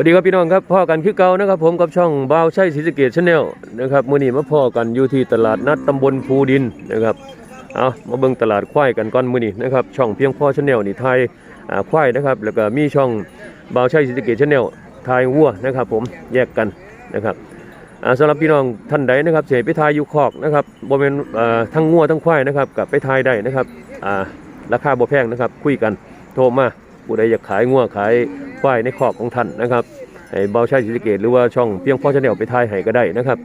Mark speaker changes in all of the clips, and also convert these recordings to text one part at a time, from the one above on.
Speaker 1: วัสดีครับพี่น้องครับพ่อกันคือเก่านะครับ ผมกับช่องบ่าวใช่ศรีสเกดชาแนลนะครับมื้อนี้มาพ่อกันอยู่ที่ตลาดนัดตำบลภูดินนะครับเอามาเบิ่งตลาดควายกันก่อนมื้อนี้นะครับช่องเพียงพ่อชาแนลนี่ไทยควายนะครับแล้วก็มีช่องบ่าวใช่ศรีสเกดชาแนลไทยวัวนะครับ ผมแยกกันนะครับอ่าสำหรับพี่น้องท่านใดนะครับเสียไปทายอยู่คอกนะครับบ่แม่นอ่าทั้งงัวทั้งควายนะครับกับไปทายได้นะครับราคาบ่แพงนะครับคุยกันโทรมาผู้ใดอยากขายงัวขาย ควายในคอกของท่านนะครับให้เบาใช้สิริเกตหรือว่าช่องเพียงพ่อชาแนลไปทายให้ก็ได้นะครับ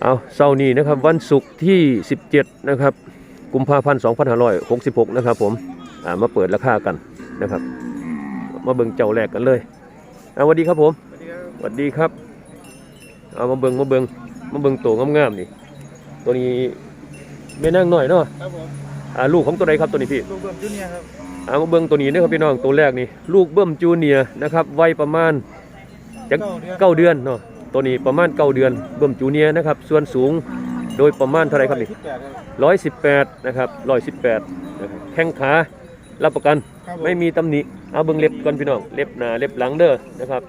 Speaker 1: เอาเสาร์นี้นะครับวันศุกร์ที่ 17 นะครับกุมภาพันธ์2566 นะครับผมามาเปิดราคากันนะครับ มาเบิ่งเจ้าแรกกันเลยเอาสวัสดีครับผมสวัสดีครับเอามาเบิ่งมาเบิ่งมาเบิ่งตัวงามๆนี่ตัวนี้แม่นั่งหน่อยเนาะ
Speaker 2: ครับผม
Speaker 1: อ่าลูกของตัวใดครับตัวนี้พี่
Speaker 2: ลูกเบิ้มจูเนียร์ครับ
Speaker 1: เอามาเบิ่งตัวนี้นะครับพี่น้องตัวแรกนี่ลูกเบิ้มจูเนียร์นะครับวัยประมาณจักเก้าเดือนเนาะตัวนี้ประมาณเก้าเดือนเบิ่มจูเนียร์นะครับส่วนสูงโดยประมาณเท่าไหรครับนี่
Speaker 2: สิบแปดครับ
Speaker 1: ร้อยสิบแปดนะครับร้อยสิบแปดนะครับแข้งขารับประกัน
Speaker 2: ครับผ
Speaker 1: ไม่มีตำหนิเอาเบิ่งเล็บก่อนพี่น้องเล็บหน้าเล็บหลังเด้อนะครับ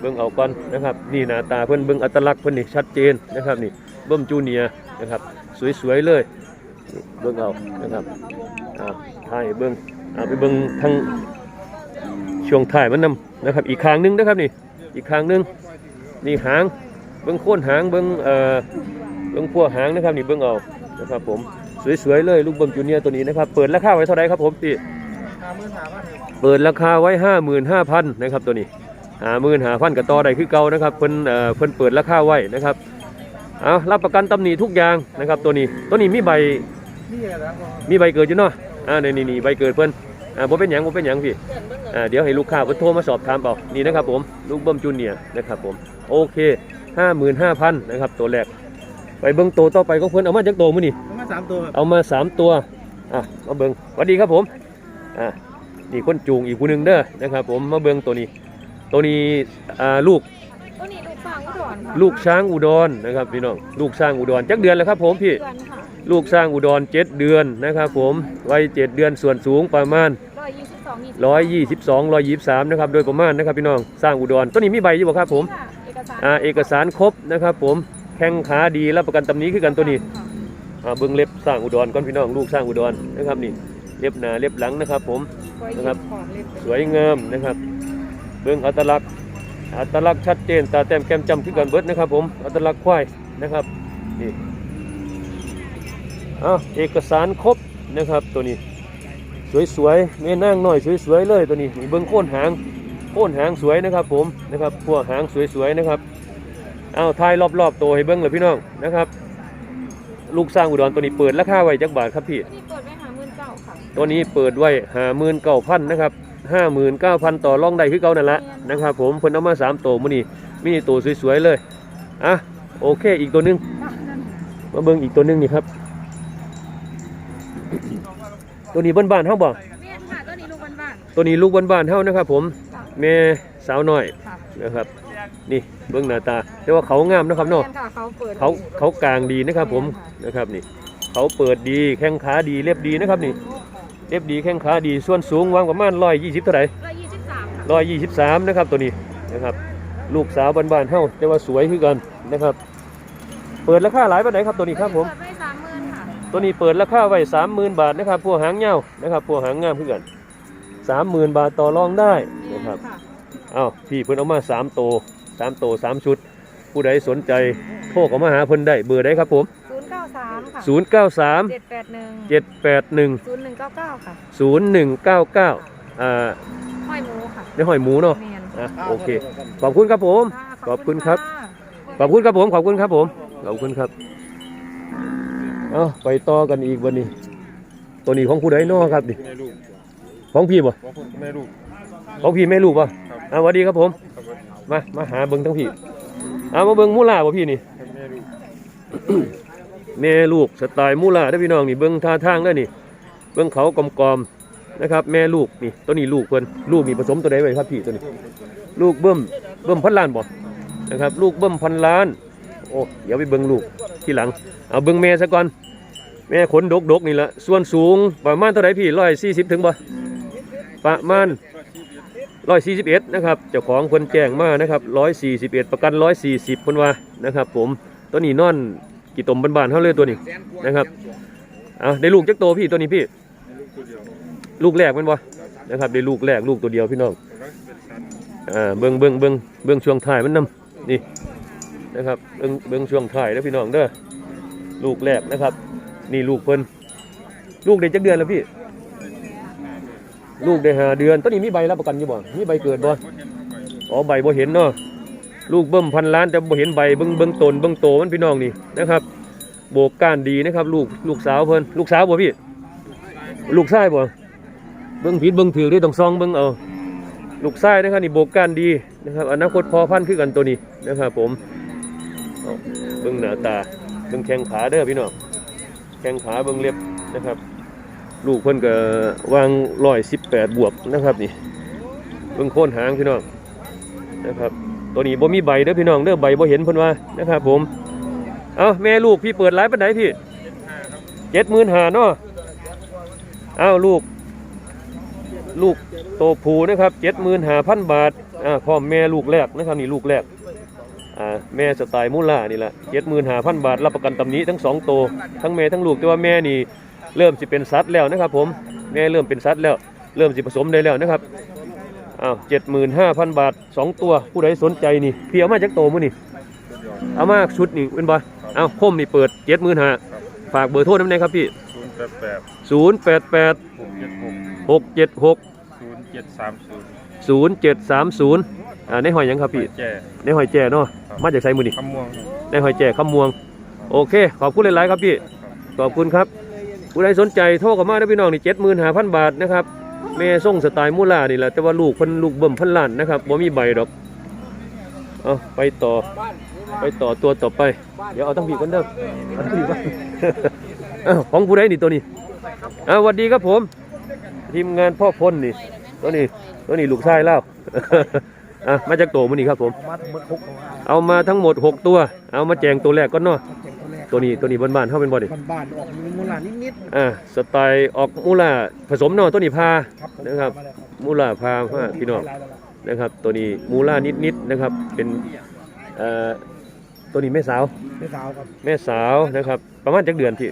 Speaker 1: เบิ่งเอาก่อนนะครับนี่หน้าตาเพิ่นเบิ่งอัตลักษณ์เพิ่นนี่ชัดเจนนะครับนี่เบิ่มจูเนียร์นะครับสวยๆเลยนี่ เบิ่งเอานะครับอ่าถ่ายเบิ่งอ่าไปเบิ่งทางช่วงถ่ายมันนำนะครับ อีกข้างหนึงนะครับนี่อีกข้างหนึงนี่หางเบิ่งโค่นหางเบิ่งเอ่อเบิ่งพัวหางนะครับนี่เบิ่งเอานะครับผมสวยๆเลยลูกเบิ่มจูเนียร์ตัวนี้นะครับเปิดราคาไว้เท่าไหร่ครับผมพี่
Speaker 2: เปิดราคาไว้
Speaker 1: ห้าหมื่นห้าพันนะครับตัวนี้หาหมื่นหาพันกับต่อได้คือเก่านะครับเพิ่นเอ่อเพิ่นเปิดราคาไว้นะครับ เอารับประกันตำหนิทุกอย่างนะครับตัวนี้ตัวนี้มีใบ
Speaker 2: นี่แหละครับผม
Speaker 1: มีใบเกิดอยู่เนาะอ่านี่นี่นี่ใบเกิดเพิ่นอ่าบ่เป็นหยังบ่เป็นหยังพี่อ่าเดี๋ยวให้ลูกค้าเพิ่นโทรมาสอบถามเอานี่นะครับผมลูกเบิ้มจูเนียร์นะครับผมโอเค55,000นะครับตัวแรกไปเบิ่งตัวต่อไปของเพิ่นเอามาจากตัวมื้อนี่
Speaker 2: ประมาณสามตัวครับ
Speaker 1: เอามาสามตัวอะมาเบิงสวัสดีครับผมอะนี่คนจูงอีกผู้หนึ่งเด้อนะครับผมมาเบิงตัวนี้ ตัวนี้อ่าลูก
Speaker 3: ตัวนี้ลูกฟางอุดรค่ะ
Speaker 1: ลูกช้างอุดรนะครับพี่น้องลูกช้างอุดรจักเดือนแล้วครับผมพี่
Speaker 3: เดือนค่ะ
Speaker 1: ลูกช้างอุดรเจ็ดเดือนนะครับผมวัยเจ็ดเดือนส่วนสูงประมาณ
Speaker 3: ร้อยยี่สิบสอง
Speaker 1: ร้อยยี่สิบสองร้อยยี่สิบสามนะครับโดยประมาณนะครับพี่น้องสร้างอุดรตัวนี้มีใบอยู่บ่ครับผม
Speaker 3: ค่ะเอกสาร
Speaker 1: อ่าเอกสารครบนะครับผมแข้งขาดีรับประกันตำหนี้คือกันตัวนี้
Speaker 3: ค่ะ
Speaker 1: อ่าเบิ้งเล็บสร้างอุดรก่อนพี่น้องลูกสร้างอุดรนะครับนี่เล็บหน้าเล็บหลังนะครับผม
Speaker 3: ร้อย
Speaker 1: นะ
Speaker 3: ยี่
Speaker 1: ครั
Speaker 3: สิ
Speaker 1: บ
Speaker 3: บของเล็บ
Speaker 1: สวยงามนะครับ เบิ้งอัตลักษณ์ อัตลักษณ์ชัดเจนตาแต้มแก้มจำคือกันเบิดนะครับผมอัตลักษณ์ควายนะครับนี่อ้าวเอกสารครบนะครับตัวนี้ สวยๆแม่นางน้อยสวยๆเลยตัวนี้นี่เบิ้งโค่นหางโค่นหางสวยนะครับผมนะครับพวกหางสวยๆนะครับเอาทายรอบๆตัวให้เบิ้งเลยพี่น้องนะครับ ลูกสร้างอุดรตัวนี้เปิดราคาไว้จักบาทครับพี่
Speaker 3: ที่เปิดไว้หาหมื่นเก้าค่ะ
Speaker 1: ตัวนี้เปิดไว้หาหมื่นเก้าพันนะครับ ห้าหมื่นเก้าพันต่อรองได้คือเก่านั่นแหละนะครับผมเพิ่นเอามาสามตัวมื้อนี้มีตัวสวยๆเลยอะโอเคอีกตัวหนึงมาเบิ่งอีกตัวหนึงนี่ครับ ตัวนี้บ้านๆเฮาบ่
Speaker 3: เมียนค่ะตัวนี้ลูกบ้าน
Speaker 1: ตัวนี้ลูกบ้านๆเฮานะครับ ผม
Speaker 3: ๆค่ะ
Speaker 1: แม่สาวน้อย
Speaker 3: ค่ะ
Speaker 1: นะครับนี่เบิ่งหน้าตาแต่ว่าเขางามนะครับเนาะ
Speaker 3: แม่ค่ะเขาเปิด
Speaker 1: เขาเขากลางดีนะครับผมนะครับนี่เขาเปิดดีแข้งขาดีเล็บดีนะครับนี่ เล็บดีแข้งขาดีส่วนสูงวางประมาณ120เท่าไหร่
Speaker 3: ร้อยยี่สิบสามค่ะ
Speaker 1: ร้อยยี่สิบสามนะครับตัวนี้นะครับลูกสาวบ้านๆเฮาแต่ว่าสวยคือกันนะครับ เปิดราคาหลายปานไหนครับตัวนี้ครับผม
Speaker 3: เปิดไว้สามหมื่นค่ะ
Speaker 1: ตัวนี้เปิดราคาไว้สามหมื่นบาทนะครับพวกหางเงานะครับพวกหางงามคือกันสามหมื่นบาทต่อรองได้นะครับ
Speaker 3: ค่ะ
Speaker 1: อ้าวพี่เพิ่นเอามาสามโตสามโตสามชุด ผู้ใดสนใจโทรเข้ามาหาเพิ่นได้เบอร์ใดครับผม
Speaker 3: ค่ะ
Speaker 1: ศูนย์เก้าสาม
Speaker 3: เจ็ดแปดหนึ่ง
Speaker 1: เจ็ดแปดหนึ่ง
Speaker 3: ศูนย์หนึ่งเก้าเก้าค่ะ
Speaker 1: ศูนย์หนึ่งเก้าเก้าอ่า
Speaker 3: ห้อยหมูค่ะ
Speaker 1: ในหอยหมูเนาะ
Speaker 3: เมียน
Speaker 1: อะโอเค ขอบคุณครับผม
Speaker 3: ค่ะ
Speaker 1: ขอบคุณครับะ ขอบคุณครับผม ขอบคุณครับผม ขอบคุณครับ เอาไปต่อกันอีกวันนี้ ตัวนี้ของผู้ใดน้อครับนี่
Speaker 2: แม่ลูก
Speaker 1: ของพี่บ่
Speaker 2: ว่าผมแม่ลูก
Speaker 1: ของพี่แม่ลูกป่ะ
Speaker 2: ครับ
Speaker 1: อ่าสวัสดีครับผม
Speaker 2: ครับ
Speaker 1: มา มาหาเบิ้งทั้งพี่ เอามาเบิ้งมูล่าบ่พี่นี่
Speaker 2: แม่ลูก
Speaker 1: แม่ลูกสไตล์มูล่าเด้พี่น้องนี่เบิ้งท่าทางเด้นี่ เบิ้งเขากลมๆนะครับ แม่ลูกนี่ตัวนี้ลูกเพิ่นลูกมีผสมตัวใดไว้ครับพี่ตัวนี้ ลูกเบิ้มเบิ้มพันล้านบ่นะครับ ลูกเบิ้มพันล้าน โอ้เดี๋ยวไปเบิ้งลูกที่หลังเอาเบิ้งแม่ซะก่อนแม่ขนดกดกๆนี่แหละส่วนสูงประมาณเท่าไหรพี่ร้อยสี่สิบถึงบ่ประมาณร้อยสี่สิบเอ็ดนะครับเจ้าของคนแจ้งมานะครับร้อยสี่สิบเอ็ดประกันร้อยสี่สิบคนว่านะครับ ผมตัวนี้นอน กี่ตมบานๆเขาเลยตัวนี้นะครับเอาได้ลูกจักโตพี่ตัวนี้พี่
Speaker 2: ลูก
Speaker 1: แรกแมันบ่นะครับได้ลูกแรกลูกตัวเดียวพี่น้อง
Speaker 2: เป็นสัน
Speaker 1: อ่าเบิ้งเบิ้งเบิ้งเบิ้งช่วงถ่ายมันนํนี่นะครับเบิ้งเบิ้งช่วงถ่ายแล้วพี่น้องเด้อลูกแรกนะครับ นี่ลูกเพิ่นลูกได้จักเดือนแล้วพี่ ลูกได้หาเดือนตัวนี้มีใบรับประกันอยู่บ่มีใบเกิดบ่อ๋อใบบ่เห็นเนาะ ลูกเบิ่มพันล้านแต่บ่เห็นใบเบิ่งเบิ่งตนเบิ่งโตมันพี่น้องนี่นะครับ โบกก้านดีนะครับ ลูกลูกสาวเพิ่นลูกสาวบ่พี่ ลูกชายบ่เบิ่งผิดเบิ่งถือได้ต้องซองเบิ่งเอาลูกชายนะครับนี่โบกก้านดีนะครับอนาคตพอพันธุ์คือกันตัวนี้นะครับผมเบิ่งหน้าตาเบิ่งแข้งขาเด้อพี่น้องแข้งขาเบิ่งเล็บนะครับ ลูกเพิ่นก็วาง118บแปดบวกนะครับนี่เบิ่งโค่นหางพี่น้องนะครับ ตัวนี้บ่มีใบเด้อพี่น้องเด้อใบบ่เห็นเพิ่นว่านะครับผมเอ้าแม่ลูกพี่เปิดไลฟ์ปานใดพี่เจ็ดหมื่นหาเนาะเอ้าลูก ลูกโตผูนะครับเจ็ดหมื่นหาพันบาทอ่าพ่อแม่ลูกแรกนะครับนี่ลูกแรกอ่าแม่สไตล์มูล่านี่แหละเจ็ดหมื่นหาพันบาทรับประกันตำหนี้ทั้งสองโตวทั้งแม่ทั้งลูกแต่ว่าแม่นี่เริ่มสิเป็นสัตว์แล้วนะครับผมแม่เริ่มเป็นสัตว์แล้ว เริ่มสิผสมได้แล้วนะครับ อ้าวเจ็ดหมื่นห้าพันบาทสองตัวผู้ใดสนใจนี่พี่เอามาจากโตมื้อนี่เอามาชุดนี่เป็นบ่เอาคมนี่เปิดเจ็ดหมื่นห้าฝากเบอร์โทรน้ำแน่ครับพี่
Speaker 2: ศูนย์แปดแปด
Speaker 1: ศูนย์แปดแปด
Speaker 2: หกเจ็ดหก
Speaker 1: หกเจ็ดหก
Speaker 2: ศูนย์เจ็ดสามศูนย์
Speaker 1: ศูนย์เจ็ดสามศูนย์อ่าในหอยหยังครับพี่
Speaker 2: แก่
Speaker 1: ในหอยแจ่เนาะมาจากไซมือนี่
Speaker 2: คำม่วง
Speaker 1: ในหอยแจ่คำมวง โอเค ขอบคุณหลายๆครับพี่ขอบคุณครับผู้ใดสนใจโทรเข้ามาได้อพี่น้องนี่เจ็ดหมื่นห้าพันบาทนะครับ แม่ส่งสไตล์มูลานี่แหละแต่ว่าลูกพันลูกเบิ่มพันล้านนะครับบ่มีใบดอกเอาไปต่อไปต่อตัวต่อไป เดี๋ยวเอาทั้งผีกันเด้อเอาทั้งผีก่อนอ้าวของผู้ใดนี่ตัวนี้อ้าวสวัสดีครับผม ทีมงานพ่อพลนี่ ตัวนี้ตัวนี้ลูกชายเล่าอะมาจากโตมันนี่ครับผม เอามาทั้งหมด 6 ตัว เอามาแจงตัวแรกก่อนเนาะ ตัวนี้ตัวนี้บ้านๆเข้าเป็นบ่ดิ
Speaker 2: บ้านๆออกมีมูลานิด
Speaker 1: อ่าสไตล์ออกมูล่าผสมเนาะตัวนี้พา
Speaker 2: ๆครับผม
Speaker 1: นะครับมูล่าพามาพี่น้องนะครับ ตัวนี้มูล่านิดๆนะครับ เป็นเอ่อตัวนี้แม่สาว
Speaker 2: ไม่สาวครับ
Speaker 1: แม่สาวนะครับ ประมาณจักเดือนพี่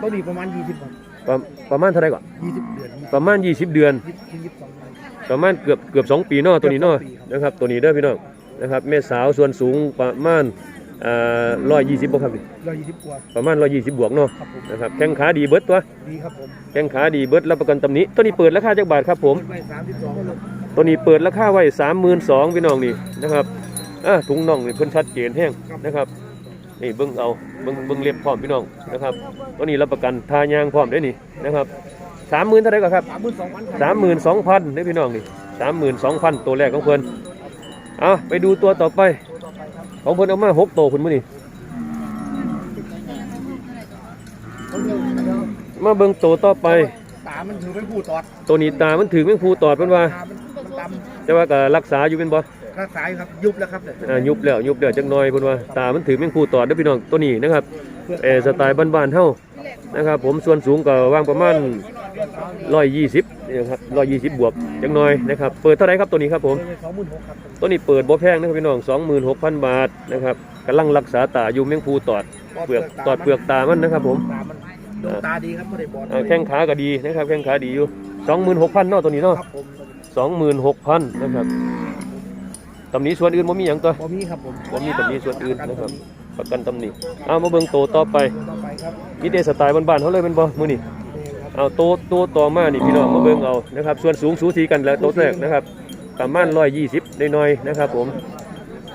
Speaker 2: ต้นนี้ประมาณยี่สิบวัน
Speaker 1: ประประมาณเท่าไหร่ก่อน
Speaker 2: ยี่สิบเดือน
Speaker 1: ประมาณ 20 เดือน
Speaker 2: ยี่สิบยี่สิบสองวัน
Speaker 1: ประมาณเกือบเกือบสองปีเนาะตัวนี้เนาะ
Speaker 2: เกือบสองปีครับ
Speaker 1: นะครับ ตัวนี้เด้อพี่น้องนะครับแม่สาวส่วนสูงประมาณอ่า ร้อยยี่สิบบ่ครับพี่
Speaker 2: ร้อยยี่สิบกว่า
Speaker 1: ประมาณร้อยยี่สิบบวกเนาะ
Speaker 2: ครับผม
Speaker 1: นะครับแข้งขาดีเบิดตัว
Speaker 2: ดีครับผม
Speaker 1: แข้งขาดีเบิดรับประกันตำหนี้ตัวนี้เปิดราคาจักบาทครับผม
Speaker 2: เปิดไปสามสิบสองครับ
Speaker 1: ตัวนี้เปิดราคาไว้สามหมื่นสองพี่น้องนี่นะครับอะถุงน่องนี่เพิ่นชัดเจนแห้งนะครับนี่เบิ้งเอาเบิ้งเบิ้งเล็บพร้อมพี่น้องนะครับตัวนี้รับประกันทายางพร้อมได้นี่นะครับสามหมื่นเท่าไหร่ก็ครับ
Speaker 2: สามหมื่นสองพัน
Speaker 1: สามหมื่นสองพันนี่พี่น้องนี่สามหมื่นสองพันตัวแรกของเพิ่นเอาไปดูตัวต่อไป ของเพิ่นเอามาหกตัวคุณมื้อนี่มาเบิ่งตัวต่อไป
Speaker 2: ตามันถือเป็นผู้ตอด
Speaker 1: ตัวนี้ตามันถือแมงภูตอดเพิ่นว่า
Speaker 2: ตามันมันด
Speaker 1: แต่ว่าก็รักษาอยู่เป็นบ่ำ
Speaker 2: ข้างซ้ายครับยุบแล้วครับเนี่ย
Speaker 1: อ่ายุบแล้วยุบแล้วจักหน่อยเพิ่นว่า ตามันถือแมงภูตอดเด้อพี่น้องตัวนี้นะครับเออสไตล์บ้านๆเฮานะครับ ผมส่วนสูงก็วางประมาณ 120นี่ครับ120บวกจักหน่อยนะครับ เปิดเท่าไหร่ครับตัวนี้ครับผม
Speaker 2: เปิดไปสองหมื่นหกครับ
Speaker 1: ตัวนี้เปิดบ่แพงนะครับพี่น้อง26,000บาทนะครับกำลังรักษาตาอยู่แมงภูตอดเปลือกตอดเปลือกตามันนะครับผม
Speaker 2: ตามันดวงตาดีครับไม่ได้บอด
Speaker 1: อ่าแข้งขาก็ดีนะครับแข้งขาดีอยู่26,000เนาะตัวนี้เนาะ
Speaker 2: ครับผม
Speaker 1: 26,000นะครับตำหนี้ส่วนอื่นบ่มีหยังตัว
Speaker 2: บอมีครับผม
Speaker 1: บ่มีตำหนี้ส่วนอื่นนะครับประกันตำหนี้เอามาเบิ่งโตวต่อไป
Speaker 2: ต่อไปครับ
Speaker 1: มีแต่สไตล์บ้านๆเขาเลยเป็นบ่มื้อนี้ เอาโตวตัวต่อมานี่พี่น้องมาเบิ่งเอานะครับ ส่วนสูงสูสีกันแล้วโตวแรกนะครับประมาณ120น้อยๆนะครับ ผม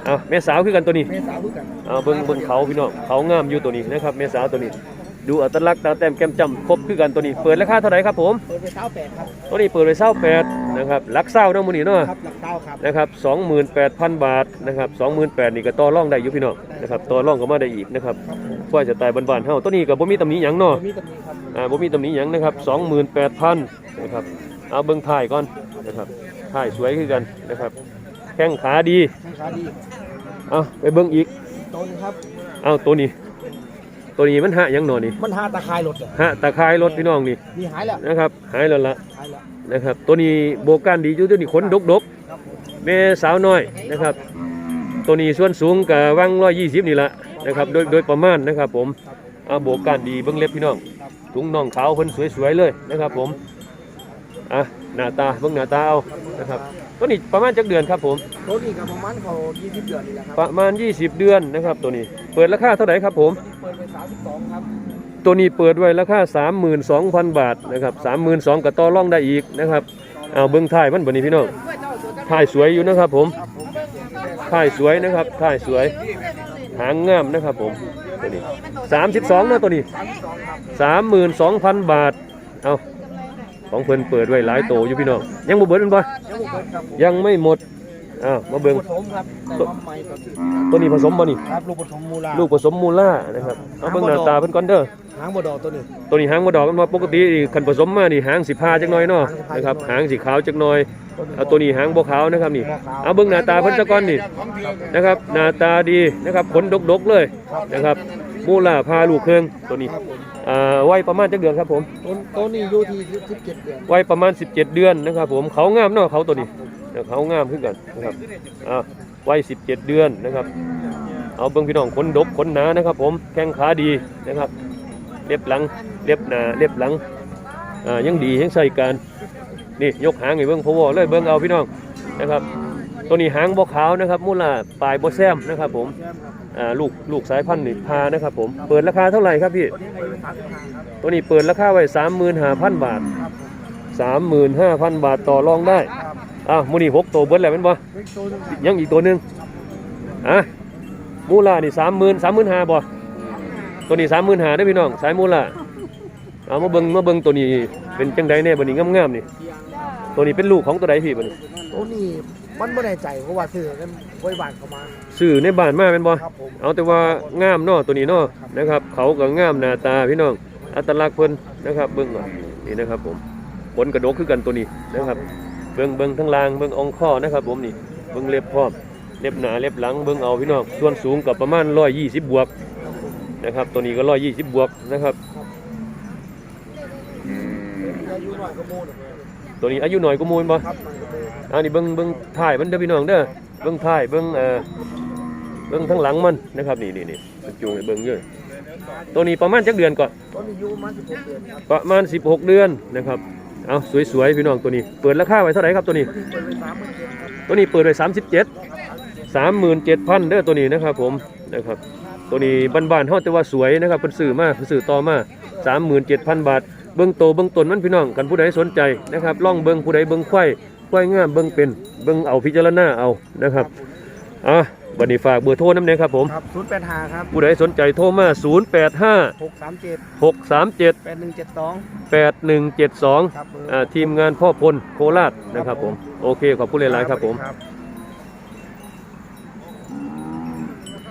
Speaker 1: เอาแม่สาวคือกันตัวนี้
Speaker 2: เมษาพึ่งกัน
Speaker 1: เอาเบิ่งเบิ่งเขาพี่น้องเขางามอยู่ตัวนี้นะครับแม่สาวตัวนี้ ดูอัตลักษณ์ตาแต้มแก้มจ้ำครบคือกันตัวนี้ เปิดราคาเท่าไหร่ครับผม
Speaker 2: เปิดไปเช้าแปดครับ
Speaker 1: ตัวนี้เปิดไปเศร้าแปดนะครับหลักเศร้าเนาะมื้อนี้เนาะ
Speaker 2: ครับหลักเก้าครับ
Speaker 1: นะครับ28,000 บาทนะครับ28,000นี่ก็ต่อรองได้อยู่พี่น้องนะครับต่อรองก็มาได้อีกนะครับ
Speaker 2: ครับผม
Speaker 1: ควายสไตล์บ้านๆเฮาตัวนี้ก็บ่มีตำหนิหยังเนาะ
Speaker 2: มีตำหนิครับ
Speaker 1: อ่าบ่มีตำหนิหยังนะครับ28,000นะครับเอาเบิ่งท้ายก่อนนะครับท้ายสวยคือกันนะครับ แข้งขาดี
Speaker 2: ให้ขาดี
Speaker 1: เอาไปเบิ่งอีก
Speaker 2: ต้นครับ
Speaker 1: เอาตัวนี้ ตัวนี้มันหะหยังหนอนี่
Speaker 2: มันหาตะคายรถอะ
Speaker 1: หะตะคายรถพี่น้องนี่
Speaker 2: มีหายแล้ว
Speaker 1: นะครับหายแล้วละ
Speaker 2: หายแล้ว
Speaker 1: นะครับ ตัวนี้โบกการดีอยู่ตัวนี้ขนดก
Speaker 2: ครับครับผม
Speaker 1: แม่สาวน้อยนะครับ ตัวนี้ส่วนสูงกับวังร้อยยี่สิบนี่ละนะครับโดยโดยประมาณนะครับผมเอาโบกการดีเบิ้งเล็บพี่น้อง ถุงน่องขาวเพิ่นสวยๆเลยนะครับผมอะหน้าตาเบิ้งหน้าตาเอานะครับตัวนี้ประมาณจักเดือนครับผม
Speaker 2: ตัวนี้กับประมาณเขา20 เดือนนี่แหละครับ
Speaker 1: ประมาณ 20 เดือนนะครับตัวนี้เปิดราคาเท่าไหร่ครับผม
Speaker 2: เปิดไป32ครับ
Speaker 1: ตัวนี้เปิดไว้ราคา32,000 บาทนะครับ32,000กับต่อรองได้อีกนะครับเอาเบิ้งท้ายมันบ่นี้พี่น้องท้ายสวยอยู่นะครับผมท้ายสวยนะครับท้ายสวยหางงามนะครับผมตัวนี้32นะตัวนี้ 32,000 บาท เอาของเพิ่นเปิดไว้หลายโตอยู่พี่น้อง ยังบ่เบิดมันบ่
Speaker 2: ยังบ่เปิดครับผม
Speaker 1: ยังไม่หมดอ้าวมาเบิ่ง
Speaker 2: ผสมครับแต่ว่าใหม่ตัวที่
Speaker 1: ตัวนี้ผสมบ่นี่
Speaker 2: ครับลูกผสมมูลา
Speaker 1: ลูกผสมมูล่านะครับ เอาเบิ่งหน้าตาเพิ่นก่อนเด้อ
Speaker 2: หางบ่ดอกตัวนี้
Speaker 1: ตัวนี้หางบ่ดอกกันว่าปกติคันผสมมานี่หางสิพาจักหน่อยเนาะนะครับหางสีขาวจักหน่อยเอาตัวนี้หางบ่ขาวนะครับนี่ เอาเบิ่งหน้าตาเพิ่นซะก่อนนี่นะครับหน้าตาดีนะครับขนดกๆเลยนะครับ มูล่าพาลูกเครื่องตัวนี้
Speaker 2: ครับผม
Speaker 1: อ่าวัยประมาณจักเดือนครับผม
Speaker 2: ตัวตัวนี้อยู่ที่17เดือน
Speaker 1: วัยประมาณ 17 เดือนนะครับผมเขางามเนาะเขาตัวนี้เดี๋ยวเขางามขึ้นกันนะครับอ่าวัย17 เดือนนะครับ เอาเบิ้งพี่น้องขนดกขนหนานะครับ ผมแข้งขาดีนะครับเล็บหลังเล็บหน้าเล็บหลังอ่ายังดียังใส่การนี่ยกหางให้เบิ้งพอวเลยเบิ้งเอาพี่น้องนะครับ ตัวนี้หางบ่ขาวนะครับมูลาปลายบ่แซมนะครับผมอ่าลูกลูกสายพันธุ์นี่พานะครับผมเปิดราคาเท่าไหร่ครับพี่
Speaker 2: ตัวนี้เปิดรา
Speaker 1: คาไว้สามหมื่นห้าพันบาทสามหมื่นห้าพันบาทต่อรองได้อ้ามูนี่หกตัวเบิดแล้วแมันบ่
Speaker 2: เล็นึง
Speaker 1: ยังอีกตัวหนึ่งอะมูลานี่สามหมื่นสามหมื่นห้าบ่ตัวนี้สามหมื่นห้าได้พี่น้องสายมูลาเอามาเบิ่งมาเบิ่งตัวนี้เป็นจังใดแน่บัดนี้งามๆนี่ ตัวนี้เป็นลูกของตัวใดพี่บัดนี้
Speaker 2: ตัวนี้ มันไม่แน่ใจเพราะว่าซื้อกันไว้บ้านเขามา
Speaker 1: ซื้อในบ้านมาเป็นบ่
Speaker 2: ครับผม
Speaker 1: เอาแต่ว่างามเนาะตัวนี้เนาะนะครับ เขาก็งามหน้าตาพี่น้องอัตลักษณ์เพิ่นนะครับ เบิ่งก่อนนี่นะครับผมขนกระดกคือกันตัวนี้นะครับ เบิ่งเบิ่งทั้งล่างเบิ่งองข้อนะครับ ผมนี่เบิ่งเล็บพร้อมเล็บหนาเล็บหลังเบิ่งเอาพี่น้องส่วนสูงกับประมาณ120บวกนะครับ ตัวนี้ก็120บวกนะครับ
Speaker 2: อายุน้อยก็มูล
Speaker 1: ตัวนี้อายุน้อยกว่าหมูลบ่
Speaker 2: ครับมันก็เลย
Speaker 1: อันนี้เบิ่งเบิ่งถ่ายมันเด้อพี่น้องเด้อเบิ่งถ่ายเบิ่งเอ่อเบิ่งทั้งหลังมันนะครับนี่นี่นี่จูงให้เบิ่งเยอะตัวนี้ประมาณจักเดือนก่อน
Speaker 2: ตัวนี้อายุประมาณ16เดือนครับ
Speaker 1: ประมาณ 16 เดือนนะครับเอาสวยๆพี่น้องตัวนี้เปิดราคาไว้เท่าไหร่ครับตัวนี้
Speaker 2: ตัวนี้ เปิดไป37ครับ
Speaker 1: ตัวนี้เปิดไว้37 37,000เด้อตัวนี้นะครับผมนะครับตัวนี้บ้านๆเฮาแต่ว่าสวยนะครับเพิ่นซื้อมาเพิ่นซื้อต่อมา37,000 บาท เบิ่งโตเบิ่งตนมันพี่น้องกันผู้ใดสนใจนะครับล่องเบิ่งผู้ใดเบิ่งควาย ควายงามเบิ่งเป็นเบิ่งเอาพิจารณาเอานะครับอะบัดนี้ฝากเบอร์โทรนำแน่ครับผม
Speaker 2: ครับ085ครับ
Speaker 1: ผู้ใดสนใจโทรมา 085
Speaker 2: 637
Speaker 1: 637
Speaker 2: 8172
Speaker 1: 8172
Speaker 2: ครับเบอร์
Speaker 1: อ่าทีมงานพ่อพลโคราชนะครับผมโอเคขอบคุณหลายๆครับผม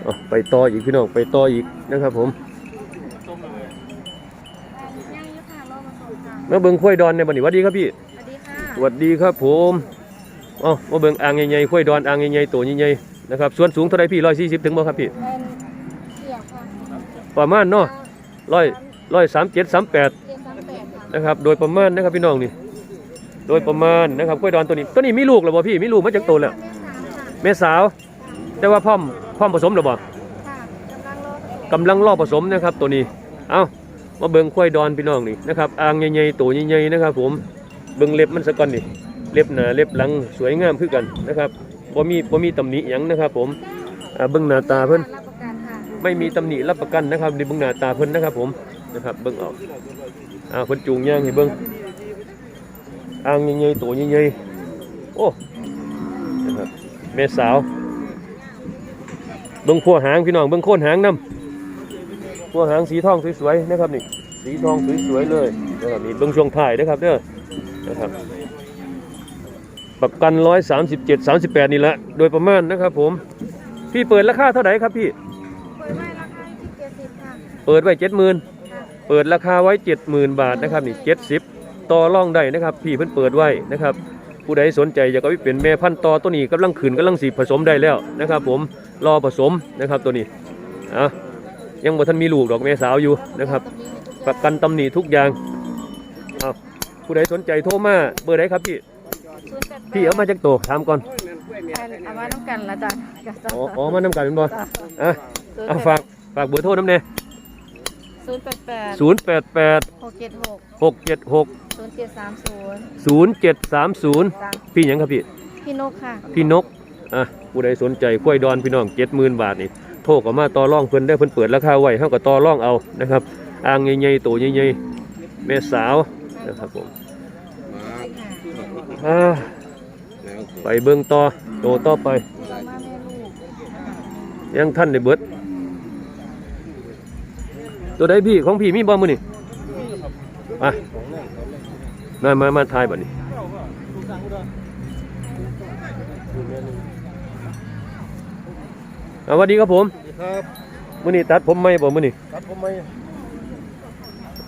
Speaker 1: อะไปต่ออีกพี่น้องไปต่ออีกนะครับผม
Speaker 3: ยังอยุค่ะรอมาส่งค่ะ
Speaker 1: มาเบิ่งข้วยดอนในบัดนี้หวัดดีครับพี่
Speaker 3: สวัสดีค่ะ
Speaker 1: สวัสดีครับผมอ๋อมาเบิ่งอ่างใหญ่ๆข้วยดอนอ่างใหญ่ๆตัวใหญ่ๆนะครับส่วนสูงเท่าไรพี่ร้อยสี่สิบถึงบ่ครับพี่
Speaker 3: เป็นเสียบค่ะ
Speaker 1: ประมาณเนาะร้อยร้อยสามเจ็ดสามแปด
Speaker 3: เจ็ดสามแปดค่ะ
Speaker 1: นะครับ โดยประมาณนะครับพี่น้องนี่ โดยประมาณนะครับข้วยดอนตัวนี้ ตัวนี้มีลูกแล้วบ่พี่มีลูกมาจากโตแล้ว
Speaker 3: แม่สามค่ะ
Speaker 1: แม่สาว แต่ว่าพร้อมพร้อมผสมหรือบ่
Speaker 3: ค่ะกำลังรอผสม
Speaker 1: กำลังรอผสมนะครับตัวนี้ เอามาเบิ่งควายดอนพี่น้องนี่นะครับอ่างใหญ่ๆตัวใหญ่ๆนะครับผม เบิ่งเล็บมันสะก่อนนี่เล็บหนาเล็บหลังสวยงามคือกันนะครับบ่มีบ่มีตำหนิหยังนะครับ ผมอ่าเบิ่งหน้าตาเพิ่น
Speaker 3: รับประกันค่ะ
Speaker 1: ไม่มีตำหนิรับประกันนะครับนี่เบิ่งหน้าตาเพิ่นนะครับ ผมนะครับ เบิ่งเอาอ่าเพิ่นจูงย่างให้เบิ่งอ่างใหญ่ๆตัวใหญ่ๆโอ้นะครับแม่สาว เบิ้งพัวหางพี่น้องเบิ้งโคนหางนํพัวหางสีทองสวยๆนะครับนี่สีทองสวยๆเลยนะครับนี่เบิ้งช่วงถ่ายนะครับเด้อ นะครับ ประกันร้อยสามสิบเจ็ดสามสิบแปดนี่แหละโดยประมาณนะครับผม พี่เปิดราคาเท่าไหร่ครับพี่
Speaker 3: เปิดไว้ราคาที่เจ็ดสิบค่ะ
Speaker 1: เปิดไว้เจ็ดหมื่นเปิดราคาไว้เจ็ดหมื่นบาทนะครับนี่เจ็ดสิบต่อร่องได้นะครับ พี่เพิ่นเปิดไว้นะครับผู้ใดสนใจอยากเอาไปเป็นแม่พันธุ์ต่อตัวนี้กำลังขืนกำลังสีผสมได้แล้วนะครับ ผมรอผสมนะครับตัวนี้อะยังบ่ทันมีลูกดอกแม่สาวอยู่นะครับ ประกันตำหนิทุกอย่างเอา ผู้ใดสนใจโทรมาเบอร์ใดครับพี่
Speaker 3: ศูนย์แปดแปด
Speaker 1: พี่เอามาจากโตถามก่อน
Speaker 3: อันเอามาน้ำกันละจ้ะจ้ะ
Speaker 1: อ๋ออ๋อมานำกันเป็นบ่
Speaker 3: จ้ะ
Speaker 1: อะเอาฝากฝากเบอร์โทรน้ำเน่
Speaker 3: ศูนย์แปดแปด
Speaker 1: ศูนย์แปดแปด
Speaker 3: หกเจ็ดหก
Speaker 1: หกเจ็ดหก
Speaker 3: ศูนย์เจ็ดสามศูนย์
Speaker 1: ศูนย์เจ็ดสามศูนย์
Speaker 3: จ้ะ
Speaker 1: พี่หยังครับพี่
Speaker 3: พี่นกค่ะ
Speaker 1: พี่นกอะผู้ใดสนใจกล้วยดอนพี่น้องเจ็ดหมื่นบาทนี่โทรก็มาต่อรองเพิ่นได้เพิ่นเปิดราคาไว้เฮาก็ต่อรองเอานะครับอ่างใหญ่ๆโตใหญ่ๆแม่สาว นะครับผมอ่าไปเบิ่งต่อโตต่อไป
Speaker 3: เรามาแม่ลูก
Speaker 1: ยังท่านได้เบิด ตัวใดพี่ของพี่มีบ่มื้อนี่มามามา มาทายบัดนี้อ่าสวัสดีครับผม
Speaker 2: ครับ
Speaker 1: มื้อนี้ตัดผมไหมบ่มื้อนี้
Speaker 2: ครับผมไม่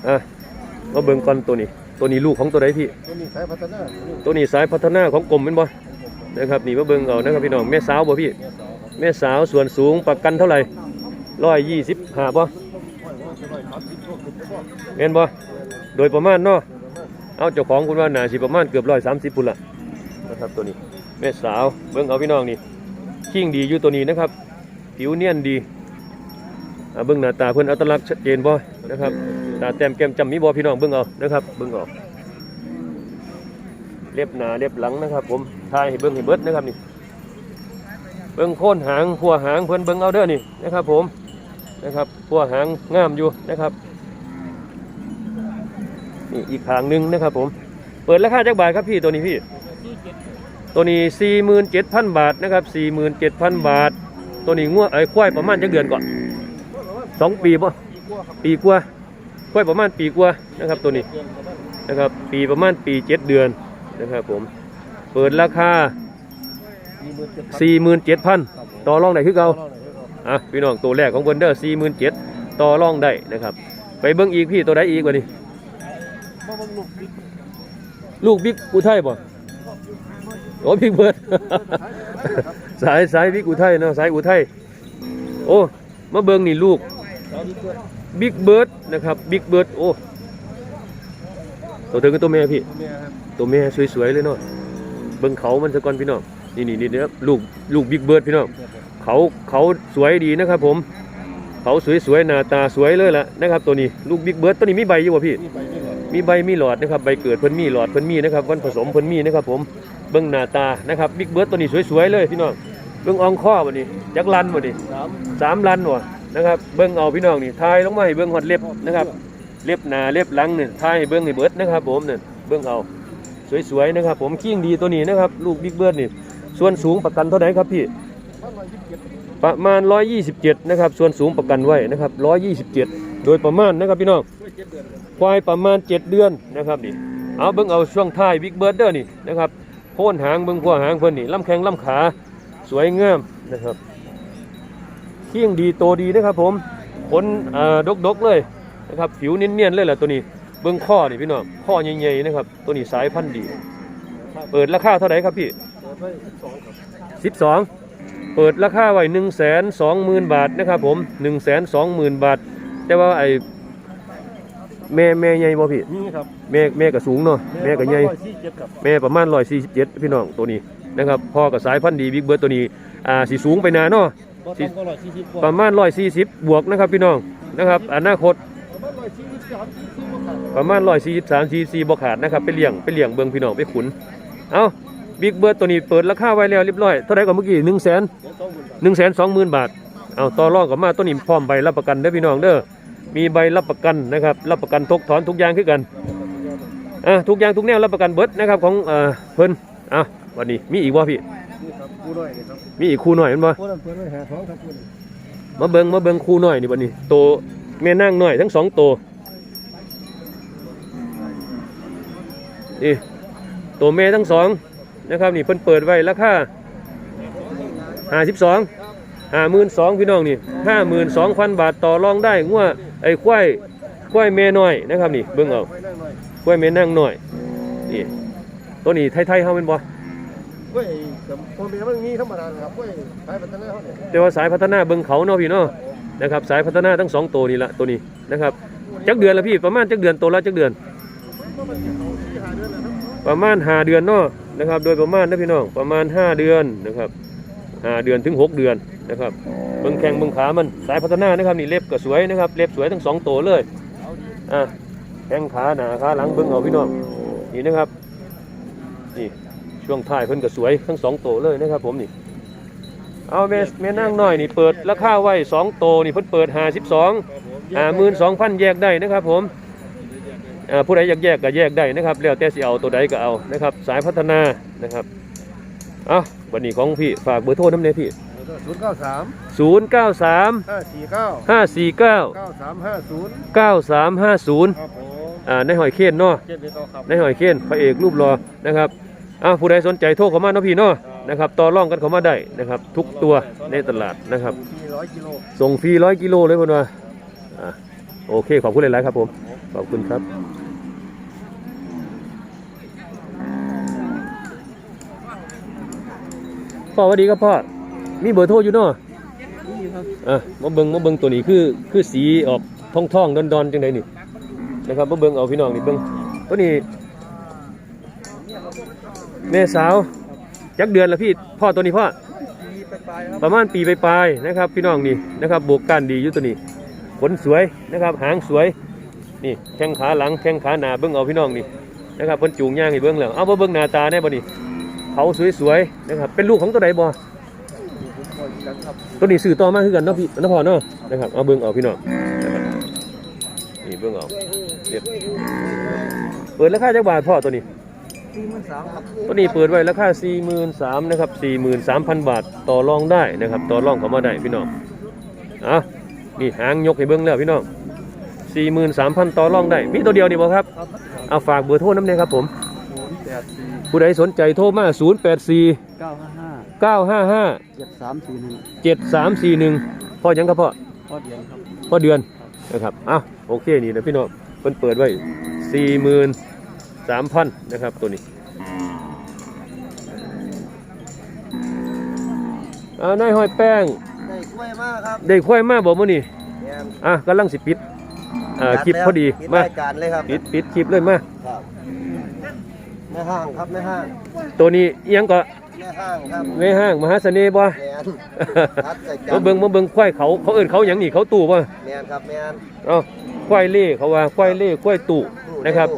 Speaker 1: อะมาเบิ่งก่อนตัวนี้ ตัวนี้ลูกของตัวใดพี่
Speaker 2: ตัวนี้สายพัฒนา
Speaker 1: ตัวนี้สายพัฒนาของกรมเป็นบ่นะครับนี่มาเบิ่งเอานะครับพี่น้องแม่สาวบ่พี่ แม่สาวส่วนสูงประกันเท่าไหร่ร้อยยี่สิบห้าบ่แม่นบ่โดยประมาณเนาะเอาเจ้าของคุณว่าน่าสิประมาณเกือบร้อยสามสิบพุ่นละนะครับตัวนี้แม่สาวเบิ่งเอาพี่น้องนี่ขิงดีอยู่ตัวนี้นะครับ ผิวเนียนดีอ่าเบิ่งหน้าตาเพิ่นอัตลักษณ์ชัดเจนบ่ นะครับตาแต้มแก้มจำมีบ่พี่น้องเบิ่งเอานะครับเบิ่งเอาเล็บหนาเล็บหลังนะครับ ผมทายให้เบิ้งให้เบิดนะครับนี่เบิ้งโค่นหางพัวหางเพิ่นเบิ้งเอาเด้อนี่นะครับ ผมนะครับพัวหางงามอยู่นะครับนี่อีกหางหนึ่งนะครับ ผม เปิดราคาจักบาทครับพี่ตัวนี้พี่ ตัวนี้สี่หมื่นเจ็ดพันบาทนะครับสี่หมื่นเจ็ดพันบาท ตัวนี้งัวไอ้ควายประมาณจักเดือนก่อนสองปีป่ะ ปีกว่าควายประมาณปีกว่านะครับตัวนี้นะครับ ปีประมาณปีเจ็ดเดือนนะครับผม เปิดราคา 47,000 ต่อรองได้คือเก่าอะพี่น้องตัวแรกของเบนเดอร์47,000 ต่อรองได้นะครับ ไปเบิ้งอีกพี่ตัวใดอีกวะนี่ลูกบิ๊กอุทัยบ่โอ้บิ๊กเบิร์ดสายสายบิ๊กอุทัยเนาะสายอุทัยโอ้มาเบิ้งนี่ลูก บิ๊กเบิร์ดนะครับบิ๊กเบิร์ดโอ้ตัวเธอกับตัวแม่พี่ตัวแม่สวยๆเลยเนาะเบิ่งเขามันสะก่อนพี่น้องนี่นี่นี่นะครับลูกลูกบิ๊กเบิร์ดพี่น้องเขาเขาสวยดีนะครับผม เขาสวยๆหน้าตาสวยเลยล่ะนะครับ ตัวนี้ลูกบิ๊กเบิร์ดตัวนี้มีใบอยู่ป่ะพี่ มีใบมีหลอดนะครับใบเกิดเพิ่นมีหลอดเพิ่นมีนะครับวันผสมเพิ่นมีนะครับผมเบิ่งหน้าตานะครับบิ๊กเบิร์ดตัวนี้สวยๆเลยพี่น้องเบิ่งอองข้อบ่นี่จักลันบ่นี่
Speaker 2: สาม
Speaker 1: สามลันว่ะ นะครับ เบิ่งเอาพี่น้องนี่ทายลงมาให้เบิ่งฮอดเล็บนะครับ เล็บหนาเล็บหลังนี่ทายให้เบิ่งให้เบิดนะครับ ผมนี่เบิ่งเอาสวยๆนะครับ ผมขิงดีตัวนี้นะครับ ลูกบิ๊กเบิร์ดนี่ ส่วนสูงประกันเท่าไหร่ครับพี่ประมาณ 127 นะครับ ส่วนสูงประกันไว้นะครับ 127 โดยประมาณนะครับพี่น้องควายประมาณ 7 เดือนนะครับนี่เอาเบิ่งเอาช่วงท้ายบิ๊กเบิร์ดเด้อนี่นะครับโค่นหางเบิ่งขัวหางเพิ่นนี่ลำแข้งลำขาสวยงามนะครับ เคียงดีโตดีนะครับผมขนเอ่อดกๆเลยนะครับผิวเนียนๆเลยแหละตัวนี้เบิ่งข้อนี่พี่น้องข้อใหญ่ๆนะครับตัวนี้สายพันธุ์ดี เปิดราคาเท่าไหร่ครับพี่12เปิดราคาไว้1 2 0 0 0 0บาทนะครับผม1 2 0 0 0 0บาท แต่ว่าไอ้แม่แม่ใหญ่บ่พี่
Speaker 2: นี่ครับ
Speaker 1: แม่แม่ก็สูงเนาะแม่ก็ใหญ่
Speaker 2: สี่เจ็ดครับ
Speaker 1: แม่ประมาณ147พี่น้องตัวนี้นะครับพ่อกับสายพันธุ์ดีบิ๊กเบิร์ดตัวนี้อ่าสีสูงไปหนาเนาะ
Speaker 2: บ่ต่ำก็ร้อยสี่สิบกว่า
Speaker 1: ประมาณ140บวกนะครับพี่น้องนะครับอนาคต
Speaker 2: ประมาณร้อยสี่สิบสามสี่สิบกว่าครับ
Speaker 1: ประมาณ143 44บ่ขาดนะครับไปเลี้ยงไปเลี้ยงเบิ่งพี่น้องไปขุนเอาบิ๊กเบิร์ดตัวนี้เปิดราคาไว้แล้วเรียบร้อยเท่าไหร่ก็เมื่อกี้1 0 0 0 0
Speaker 2: เดี๋ยวต้องหมื่นบาท
Speaker 1: 1 2 0 0 0 0บาทเอาต่อรองกับมาตัวนี้พร้อมใบรับประกันเด้อพี่น้องเด้อมีใบรับประกันนะครับรับประกันทุกถอนทุกอย่างคือกันอะทุกอย่างทุกแนวรับประกันเบิดนะครับของเอ่อเพิ่นอะวันนี้มีอีกบ่พี่
Speaker 2: นี่ ครับกูด้วยนี่ครับ
Speaker 1: มีอีกคู่หน่อยแมันบ่
Speaker 2: กูนั่นเปิดไว้หาของครับกูนี่
Speaker 1: มาเบิงมาเบิงคู่หน่อยนี่บัดนี้โตแม่นางหน่อยทั้งสองโตนี่โตแม่ทั้งสองนะครับนี่เพิ่นเปิดไว้ราคาห้าสิบสองห้าหมื่นสองพี่น้องนี่ห้าหมื่นสองพันบาทต่อรองได้งัวไอ้ควายควายแม่น้อยนะครับนี่เบิ่งเอา
Speaker 2: ไว้นั่งหน่อย
Speaker 1: ควายแม่นางหน่อยนี่ตัวนี้ไทยๆเฮาเป็นบ่
Speaker 2: ว้ยกับพ่อแม่มันมีธรรมดาครับเว้ยสายพัฒนาเขาเนี่ย
Speaker 1: แต่ว่าสายพัฒนาเบิงเขาเนาะพี่เนาะนะครับสายพัฒนาทั้งสองตัวนี่ละตัวนี้นะครับจักเดือนละพี่ประมาณจักเดือนตัวละจักเดือน
Speaker 2: มันมันเดือน
Speaker 1: ประมาณหาเดือนเนาะนะครับ โดยประมาณนะพี่น้องประมาณ 5 เดือนนะครับหาเดือนถึง 6 เดือนนะครับเบิ่งแข้งเบิ่งขามันสายพัฒนานะครับนี่เล็บก็สวยนะครับเล็บสวยทั้งสองตัวเลยอะแข้งขาหนาขาหลังเบิ่งเอาพี่น้องนี่นะครับนี่ ช่วงท้ายเพิ่นก็สวยทั้งสองตัวเลยนะครับผมนี่ เอาแม่แม่นั่งน้อยนี่เปิดราคาไว้สองตัวนี่เพิ่นเปิด52อ่าหมื่นสองพันแยกได้นะครับผมอ่าผู้ใดอยากแยกก็แยกได้นะครับแล้วแต่สิเอาตัวใดก็เอานะครับ สายพัฒนานะครับเอาวันนี้ของพี่ฝากเบอร์โทรน้ำเนยพี่
Speaker 2: ศูนย์เก้าสาม
Speaker 1: ศูนย์เก้าสาม
Speaker 2: ห้าสี่เก้า
Speaker 1: ห้าสี่เก้า
Speaker 2: เก้าสามห้าศูนย์
Speaker 1: เก้าสามห้าศูนย์
Speaker 2: ครับผม
Speaker 1: อ่าในหอยเคนเนาะ
Speaker 2: เจ็ดเดือนต่อครับ
Speaker 1: ในหอยเคนพระเอกรูปรอนะครับ อ้าวผู้ใดสนใจโทรเข้ามาเนาะพี่เนาะนะครับต่อรองกันเข้ามาได้นะครับ ทุกตัวในตลาดนะครับ
Speaker 2: สี่ร้อยกิโล
Speaker 1: ส่งฟรีร้อยกิโลเลยเพื่อนว่าอะโอเค ขอบคุณหลาย ๆ ครับผม ขอบคุณครับ พ่อสวัสดีครับพ่อ มีเบอร์โทรอยู่เนาะอะมาเบิงมาเบิงตัวนี้คือคือสีออกทองทองๆดอนๆจังไดนี่นะครับมาเบิงเอาพี่น้องนี่เบิงตัวนี้ แม่สาวจักเดือนแล้วพี่พ่อตัวนี้พ่อ
Speaker 2: ปีไปปลายครับ
Speaker 1: ประมาณปีปลายๆนะครับ พี่น้องนี่นะครับบวกกันดีอยู่ตัวนี้ขนสวยนะครับ หางสวยนี่แข้งขาหลังแข้งขาหน้าเบิ้งเอาพี่น้องนี่นะครับเพิ่นจูงย่างให้เบิ้งแล้วเอามาเบิ้งหน้าตาแน่บ่นี่เขาสวยๆนะครับเป็นลูกของตัวใดบ่
Speaker 2: ผมคอยกันครับ
Speaker 1: ตัวนี้สื่อต่อมาคือกันเนาะพี่เนาะพ่อเนาะนะครับเอาเบิ้งเอาพี่น้องนะครับนี่เบิ้งเอาเรียบเปิดราคาจักบาทพ่อตัวนี้ ตัวนี้เปิดไว้ราคา43,000นะครับ43,000 บาทต่อรองได้นะครับ ต่อรองเข้ามาได้พี่น้องอะนี่หางยกให้เบิ้งแล้วพี่น้อง43,000 ต่อรองได้ มีตัวเดียวนี่บ่ครับ
Speaker 2: ครับ
Speaker 1: เอาฝากเบอร์โทรน้ำเนี่ยครับผม
Speaker 2: ศูนย์แปดสี่
Speaker 1: ผู้ใดสนใจโทรมา 084
Speaker 2: เก้าห้าห้า
Speaker 1: 955
Speaker 2: เจ็ดสามสี่หนึ่ง
Speaker 1: 7341พ่อหยังครับพ่อ
Speaker 2: พ่อเดียนครับ
Speaker 1: พ่อเดือนนะครับอ้าวโอเคนี่นะพี่น้องเพิ่นเปิดไว้ 43,000นะครับตัวนี้อ่านายห้อยแป้ง
Speaker 2: ได้กล้วยมากครับ
Speaker 1: ได้ค่อยมาบอกมื้อนี้
Speaker 2: แม่น
Speaker 1: อะกำลังสิปิดอ่าคลิปพอดี
Speaker 2: ปิ
Speaker 1: มา
Speaker 2: รายการเลยครับ
Speaker 1: ปิดปิดคลิปเลยมา
Speaker 2: ครับแม่ห้างครับแม่ห้าง
Speaker 1: ตัวนี้เอียงก็
Speaker 2: แม่ห้างครับ
Speaker 1: แม่ห้างมหาเสน่ห์บ่
Speaker 2: แมนรัดใส่จั
Speaker 1: มาเบิ่งมาเบิ่งควายเขาเขาเอิ้นเขาหยังนี่เขาตู่บ่
Speaker 2: แมนครับแมน
Speaker 1: เอ้าควายเล่เขาว่าควายเล่ควายตู่นะครับ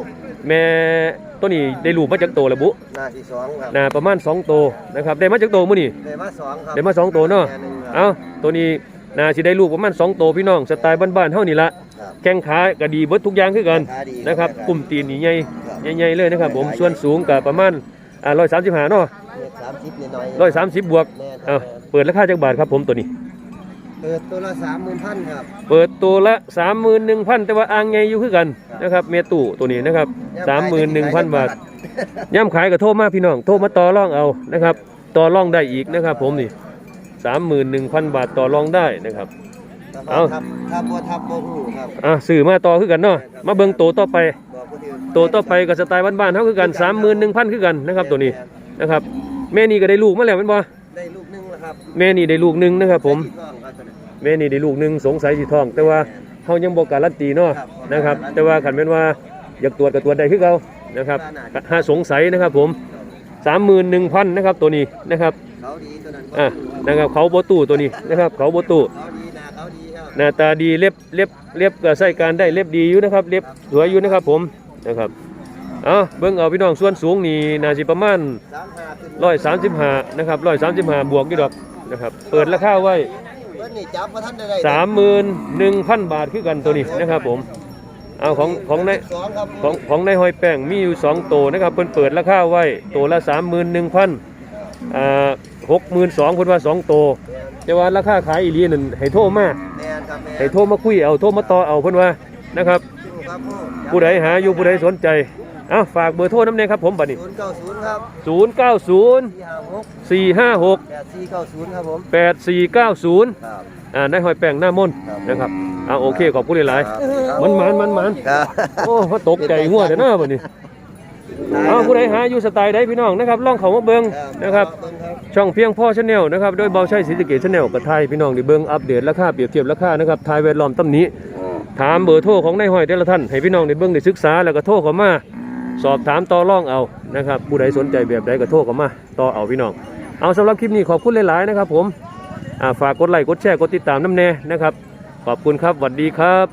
Speaker 1: แม่ตัวนี้ได้ลูกมาจากโตแล้วบุ
Speaker 2: หน้าที่สองครับ
Speaker 1: น่าประมาณ2โตนะครับได้มาจากโตมื้อนี้
Speaker 2: ได้มาสองครับ
Speaker 1: ได้มาสองตัวเนาะ
Speaker 2: แม่หงครับ
Speaker 1: เอ้าตัวนี้น่าสิได้ลูกประมาณ2โตพี่น้องสไตล์บ้านๆเฮานี่ละ
Speaker 2: ครับ
Speaker 1: แข้งขาก็ดีเบิดทุกอย่างคือกัน
Speaker 2: ขาดี
Speaker 1: นะครับกลุ่มตีนนี่ใหญ่
Speaker 2: ครับ
Speaker 1: ใหญ่ๆเลยนะครับผมส่วนสูงก็ประมาณอ่า135เนาะ
Speaker 2: เมตรสามสิบนิดหน่อย
Speaker 1: ร้อยสามสิบบวก
Speaker 2: แม่นค
Speaker 1: เอา
Speaker 2: รับ
Speaker 1: เปิดราคาจักบาทครับผมตัวนี้
Speaker 2: เปิดตัวละสามหมื่นพันครับ
Speaker 1: เปิดตัวละสามหมื่นหนึ่งพันแต่ว่าอ่างไงอยู่คือกันนะครับเมตู้ตัวนี้นะครับสามหมื่นหนึ่งพันบาท ย่ำขายก็โทรมาพี่น้อง โทรมาต่อรองเอานะครับ ต่อรองได้อีกนะครับ ผมนี่สามหมื่นหนึ่งพันบาทต่อรองได้นะครับ เอา
Speaker 2: ทับทับบัวทับบัวหูครับ
Speaker 1: อะสื่อมาต่อคือกันเนาะ มาเบิ่งโตวต่อไป
Speaker 2: บอกผู้ที่
Speaker 1: โตวต่อไปกับสไตล์บ้านๆเท่าคือกันสามหมื่นหนึ่งพันคือกันนะครับ ตัวนี้นะครับ แม่นี่ก็ได้ลูกมาแล้วเป็นบ่
Speaker 2: ครับ
Speaker 1: แม่นี่ได้ลูกหนึ่งนะครับผม
Speaker 2: ได้ที่ท้องครับตัวนี้
Speaker 1: แม่นี่ได้ลูกหนึ่งสงสัยสิท้อง แต่ว่าเขายังบอกการันตีเนาะ
Speaker 2: ครับ
Speaker 1: นะครับ แต่ว่าขันเป็นว่าอยากตรวจกับตรวจได้คือเขานะครับถ้าสงสัยนะครับผมสามหมื่นหนึ่งพันนะครับตัวนี้นะครับ
Speaker 2: เขาดีตัวนั้น
Speaker 1: อะนะครับเขาโบตู้ตัวนี้นะครับ เขาโบตู้
Speaker 2: เขาดีนะเขาดีครับ
Speaker 1: หน้าตาดีเล็บเล็บเล็บก็ใส่การได้เล็บดีอยู่นะครับ เล็บสวยอยู่นะครับผมนะครับ เอาเบิ้งเอาพี่น้องส่วนสูงนี่น่าสิประมาณ
Speaker 2: สามห้าขึ้น
Speaker 1: ร้อยสามสิบห้านะครับร้อยสามสิบห้าบวกอยู่ดอกนะครับ เปิดราคาไว้
Speaker 2: เพิ่นนี่จับมาท่านได้ได้
Speaker 1: สามหมื่นหนึ่งพันบาทคือกันตัวนี้นะครับผมเอาของของใน
Speaker 2: สองครับ
Speaker 1: ของของในหอยแป้งมีอยู่สองตัวนะครับเพิ่นเปิดราคาไว้ตัวละสามหมื่นหนึ่งพันอ่าหกหมื่นสองเพิ่นว่าสองตัวแต่ว่าราคาขายอีหลีนั่นให้โทรมา
Speaker 2: แมนครับแมน
Speaker 1: ให้โทรมาคุยเอาโทรมาต่อเอาเพิ่นว่านะครับ
Speaker 2: ครับ
Speaker 1: ผู้ใดหาอยู่ผู้ใดสนใจ เอาฝากเบอร์โทรน้ำเนยครับผมบัดนี้
Speaker 2: ศูนย์เก้าศูนย์ครับ
Speaker 1: ศูนย์เก้าศูนย์
Speaker 2: สี่ห้าหก
Speaker 1: สี่ห้าหก
Speaker 2: แปดสี่เก้าศูนย์ครับผม
Speaker 1: แปดสี่เก้าศูนย์
Speaker 2: ครับ
Speaker 1: อ่าในหอยแป้งหน้ามนต์
Speaker 2: ครับ
Speaker 1: นะครับเอาโอเคขอบคุณหลาย
Speaker 2: ครับ
Speaker 1: ๆมันมันมันมัน
Speaker 2: ครับ
Speaker 1: โอ้เขาตกใจหัวแต่หน้าบัดนี้เอาผู้ใดหาอยู่สไตล์ใดพี่น้องนะครับลองเขามาเบิ่งนะครับ ช่องเพียงพ่อชาแนลนะครับโดยเบาใช้ศรีสะเกตชาแนลกับไทยพี่น้องได้เบิ่งอัปเดตราคาเปรียบเทียบราคานะครับทายแวดล้อมตำหนี้ ถามเบอร์โทรของนายห้อยแต่ละท่านให้พี่น้องได้เบิ่งได้ศึกษาแล้วก็โทรเข้ามา สอบถามต่อร่องเอานะครับผู้ใดสนใจแบบใดก็โทรกันมาต่อเอาพี่น้อง เอาสำหรับคลิปนี้ขอบคุณหลายๆนะครับผมฝากกดไลค์กดแชร์กดติดตามน้ำแน่นะครับ ขอบคุณครับสวัสดี
Speaker 2: ครับ